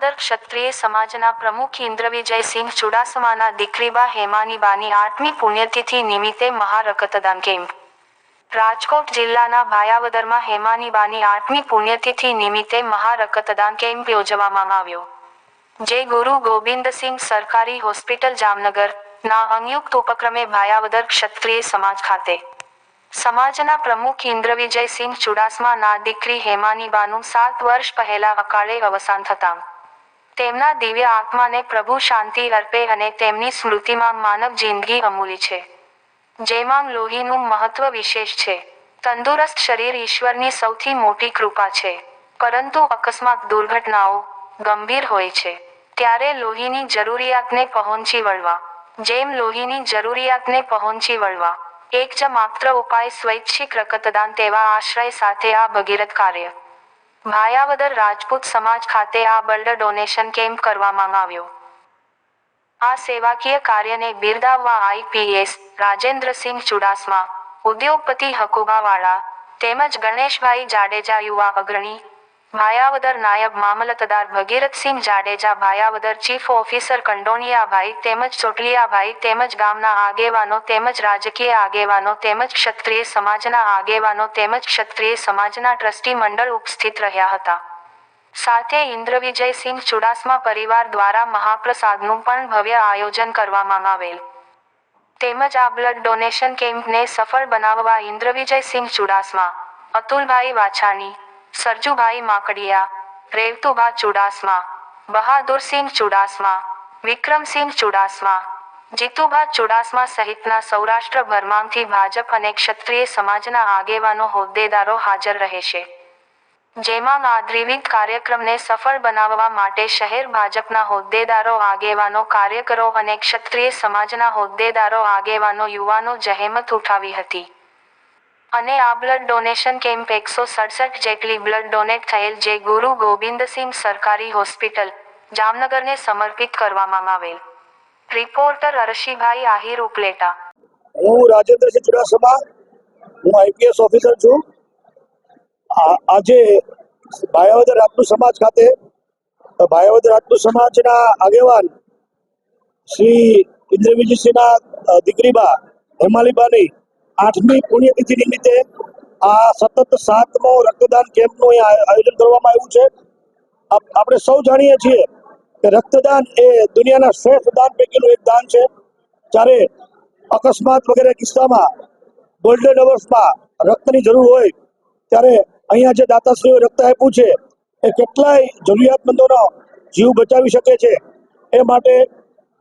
માયાવદર ક્ષત્રિય સમાજના પ્રમુખ ઇન્દ્રવિજયસિંહ ચુડાસમાના દીકરીબા હેમાનીબાની આઠમી પુણ્યતિથિ નિમિત્તે મહારકતદાન કેમ્પ. રાજકોટ જિલ્લાના ભાયાવદરમાં હેમાનીબાની આઠમી પુણ્યતિથિ નિમિત્તે મહારકતદાન કેમ્પ યોજવામાં આવ્યો. જે ગુરુ ગોવિંદસિંહ સરકારી હોસ્પિટલ જામનગર ના સંયુક્ત ઉપક્રમે ભાયાવદર ક્ષત્રિય સમાજ ખાતે. સમાજના પ્રમુખ ઇન્દ્રવિજયસિંહ ચુડાસમાના દીકરી હેમાનીબાનું સાત વર્ષ પહેલા અકાળે અવસાન થતાં. તેમના દિવ્ય આત્માને પ્રભુ શાંતિ અર્પે અને તેમની સ્મૃતિમાં માનવ જિંદગી અમૂલી છે. જેમાં લોહીનું મહત્વ વિશેષ છે. તંદુરસ્ત શરીર ઈશ્વરની સૌથી મોટી કૃપા છે. પરંતુ અકસ્માત દુર્ઘટનાઓ ગંભીર હોય છે. ત્યારે લોહીની જરૂરિયાતને પહોંચી વળવા. જેમ લોહીની જરૂરિયાતને પહોંચી વળવા. એક જ માત્ર ઉપાય સ્વૈચ્છિક રક્તદાન તેવા આશ્રય સાથે આ ભગીરથ કાર્ય. ભાયાવદર રાજપૂત સમાજ ખાતે આ બ્લડ ડોનેશન કેમ્પ કરવામાં આવ્યો. આ સેવાકીય કાર્યને બિરદાવવા આઈપીએસ રાજેન્દ્રસિંહ ચુડાસમા, ઉદ્યોગપતિ હકુબાવાળા તેમજ ગણેશભાઈ જાડેજા યુવા અગ્રણી ભાયાવદર નાયબ મામલતદાર ભગીરથસિંહ જાડેજા, ભાયાવદર ચીફ ઓફિસર કંડોણિયાભાઈ તેમજ ચોટલિયાભાઈ તેમજ ગામના આગેવાનો તેમજ રાજકીય આગેવાનો તેમજ ક્ષત્રિય સમાજના આગેવાનો તેમજ ક્ષત્રિય સમાજના ટ્રસ્ટી મંડળ ઉપસ્થિત રહ્યા હતા. સાથે ઇન્દ્રવિજયસિંહ ચુડાસમા પરિવાર દ્વારા મહાપ્રસાદનું પણ ભવ્ય આયોજન કરવામાં આવેલ. તેમજ આ બ્લડ ડોનેશન કેમ્પને સફળ બનાવવા ઇન્દ્રવિજયસિંહ ચુડાસમા, અતુલભાઈ વાછાણી સરજુભાઈ માકડિયા, રેવતુભા ચુડાસમા, બહાદુરસિંહ ચુડાસમા, વિક્રમસિંહ ચુડાસમા, જીતુભા ચુડાસમા સહિતના સૌરાષ્ટ્રભરમાંથી ભાજપ અને ક્ષત્રિય સમાજના આગેવાનો હોદ્દેદારો હાજર રહેશે. જેમાં આ ત્રિવિધ કાર્યક્રમને સફળ બનાવવા માટે શહેર ભાજપના હોદ્દેદારો, આગેવાનો, કાર્યકરો અને ક્ષત્રિય સમાજના હોદ્દેદારો, આગેવાનો, યુવાનો જહેમત ઉઠાવી હતી. અને આ બ્લડ ડોનેશન કેમ્પ એકસો સડસઠ જેટલી બ્લડ ડોનેટ થયેલ જે ગુરુ ગોવિંદસિંહ સરકારી હોસ્પિટલ જામનગરને સમર્પિત કરવામાં આવેલ. રિપોર્ટર અરશીભાઈ આહિર ઉપલેટા. હું રાજેન્દ્રસિંહ ચુડાસમા હું આઈપીએસ ઓફિસર છું. આજે ભાયાવદર રાજપૂત સમાજ ખાતે ભાયાવદર રાજપૂત સમાજના આગેવાન શ્રી ઇન્દ્રવિજયસિંહના અ, દીકરીબા હેમાલીબાની આઠમી પુણ્યતિથિ નિમિત્તે આ સતત સાતમો રક્તદાન કેમ્પનું આયોજન કરવામાં આવ્યું છે. આપ- આપણે સૌ જાણીએ છીએ કે રક્તદાન એ દુનિયાના શ્રેષ્ઠ દાન પૈકીનું એક દાન છે. જ્યારે અકસ્માત વગેરે કિસ્સામાં ગોલ્ડન અવર્સમાં રક્તની જરૂર હોય, ત્યારે અહીંયા જે દાતાશ્રીઓ રક્ત આપ્યું છે, એ કેટલાય જરૂરિયાતમંદોનો જીવ બચાવી શકે છે. એ માટે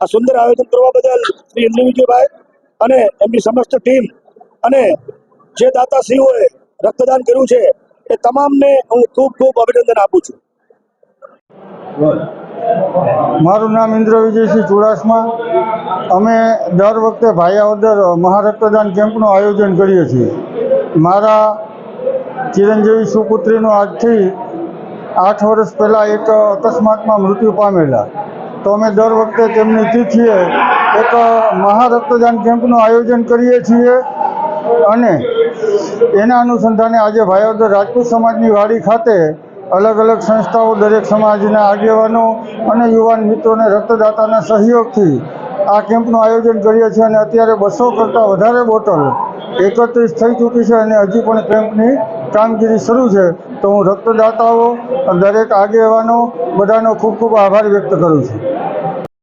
આ સુંદર આયોજન કરવા બદલ શ્રી ઇન્દ્રવિજયભાઈ અને એમની સમસ્ત ટીમ અને જે દાતાશ્રીઓએ રક્તદાન કર્યું છે, એ તમામને હું ખૂબ ખૂબ અભિનંદન આપું છું. મારું નામ ઇન્દ્ર વિજયસિંહ ચુડાસમા. અમે દર વખતે ભાયાવદર મહારક્તદાન કેમ્પનું આયોજન કરીએ છીએ. મારા ચિરંજીવી સુપુત્રીનું આજથી આઠ વર્ષ પહેલાં એક અકસ્માતમાં મૃત્યુ પામેલા. તો અમે દર વખતે તેમની તિથિએ એક મહારક્તદાન કેમ્પનું આયોજન કરીએ છીએ. અને એના અનુસંધાને આજે ભાયાવદર રાજપૂત સમાજની વાડી ખાતે અલગ અલગ સંસ્થાઓ દરેક સમાજના આગેવાનો અને યુવાન મિત્રોને રક્તદાતાના સહયોગથી આ કેમ્પનું આયોજન કરીએ છીએ અને અત્યારે બસો કરતાં વધારે બોટલ એકત્રિત થઈ ચૂકી છે અને હજી પણ કેમ્પની કામગીરી શરૂ છે. તો હું રક્તદાતાઓ, દરેક આગેવાનો બધાનો ખૂબ ખૂબ આભાર વ્યક્ત કરું છું.